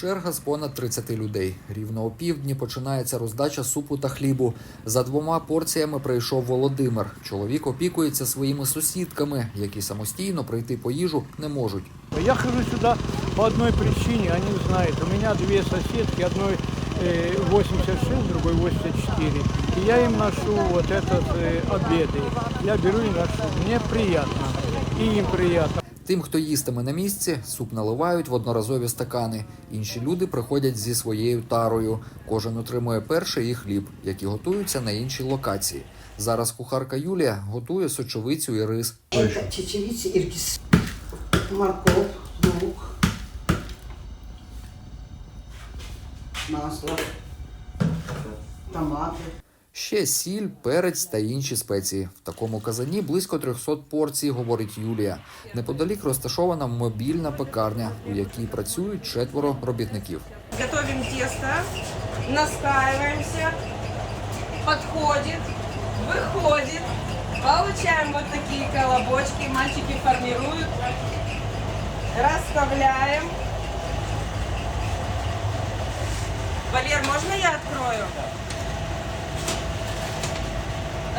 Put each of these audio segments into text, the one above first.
Черга з понад 30 людей. Рівно о півдні починається роздача супу та хлібу. За двома порціями прийшов Володимир. Чоловік опікується своїми сусідками, які самостійно прийти по їжу не можуть. Я хожу сюда по одной причине, они знают. У меня две соседки, одной э, 86, другой 84. И я им ношу вот этот э, обеды. Я беру и ношу. Мне приятно. И им приятно. Тим, хто їстиме на місці, суп наливають в одноразові стакани. Інші люди приходять зі своєю тарою. Кожен отримує перший і хліб, які готуються на іншій локації. Зараз кухарка Юлія готує сочовицю і рис. Это чечевица, иркис, морковь, лук, масло, томаты. Ще сіль, перець та інші спеції. В такому казані близько 300 порцій, говорить Юлія. Неподалік розташована мобільна пекарня, у якій працюють четверо робітників. Готовим тесто, настаиваемся, подходит, выходит, получаем вот такие колобочки, мальчики формируют, расставляем. Валер, можно я открою?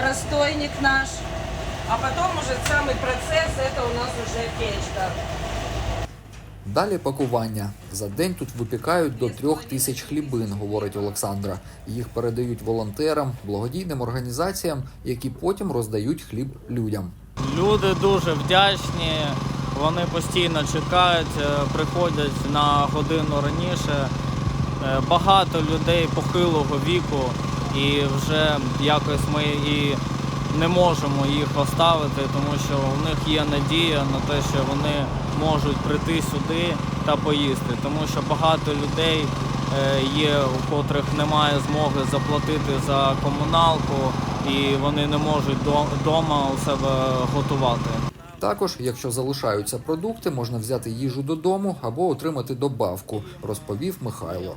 Расстойник наш. А потом уже самый процесс, это у нас уже печка. Далі пакування. За день тут випікають до трьох тисяч хлібин, говорить Олександра. Їх передають волонтерам, благодійним організаціям, які потім роздають хліб людям. Люди дуже вдячні, вони постійно чекають, е, приходять на годину раніше. Е, Багато людей похилого віку, і вже якось ми і не можемо їх оставити, тому що у них є надія на те, що вони можуть прийти сюди та поїсти. Тому що багато людей е, є, у котрих немає змоги заплатити за комуналку, і вони не можуть вдома у себе готувати. Також, якщо залишаються продукти, можна взяти їжу додому або отримати добавку, розповів Михайло.